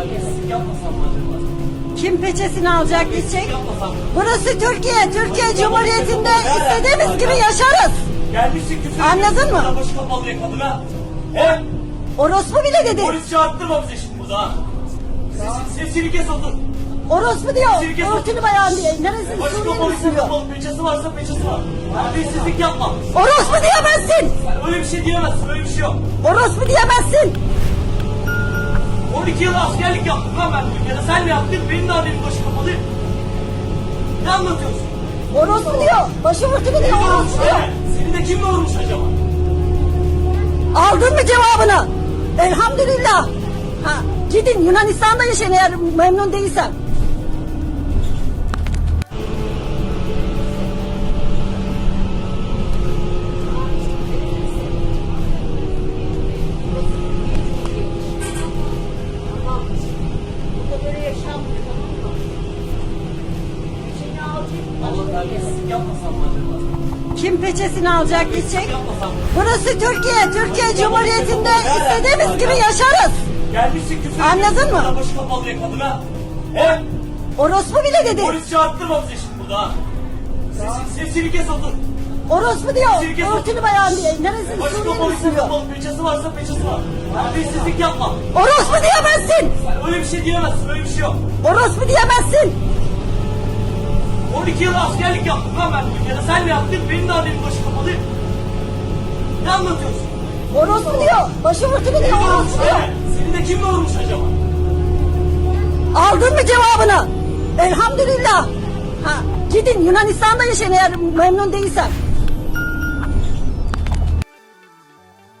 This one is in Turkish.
terbiyesizlik yapmasam mı acaba? Kim peçesini alacak gidecek? Yapmasam mı? Burası Türkiye. Türkiye Cumhuriyeti'nde istediğimiz gibi yaşarız. Gelmişsin küfür Anladın ediyorsun, mı? Başı kapalı kadına. He? Orospu bile dedi. Polis çağırttırma bize şimdi burada ha. Sesini, sesini kes otur. Orospu diyor. Sesini kes otur. Örtülü bayan diye. Neresi Başı kapalı kapalı peçesi varsa peçesi var. Terbiyesizlik yapma. Orospu diyemezsin. Öyle bir şey diyemezsin öyle bir şey yok. Orospu diyemezsin. 12 yıl askerlik yaptım lan ben ülkede. Sen ne yaptın? Benim de annemin başı kapalı. Ne anlatıyorsun? Orospu diyor. Başı örtülü diyor. Orospu diyor. Evet. Seni de kim doğurmuş acaba? Aldın mı cevabını? Elhamdülillah. Ha, gidin Yunanistan'da yaşayın eğer memnun değilsen. Kim peçesini alacak gidecek? Burası Türkiye. Türkiye Cumhuriyeti'nde istediğimiz gibi yaşarız. Gelmişsin küfür Anladın mı? Başı kapalı kadına. He? Orospu bile dedi. Polis çağırttırma bize şimdi burada. Sesini, sesini kes otur. Orospu diyor. Örtülü bayan diye. Neresi Başı kapalı Suriyeli diyor. kapalı peçesi varsa peçesi var. Terbiyesizlik yapma. Orospu diyemezsin. Sen öyle bir şey diyemezsin öyle bir şey yok. Orospu diyemezsin. 12 yıl askerlik yaptım lan ben bu ülkede. Sen ne yaptın? Benim de annemin başı kapalı. Ne anlatıyorsun? Orospu diyor. Başı örtülü diyor. Orospu diyor. Evet. Seni de kim doğurmuş acaba? Aldın mı cevabını? Elhamdülillah. Ha, gidin Yunanistan'da yaşayın eğer memnun değilsen.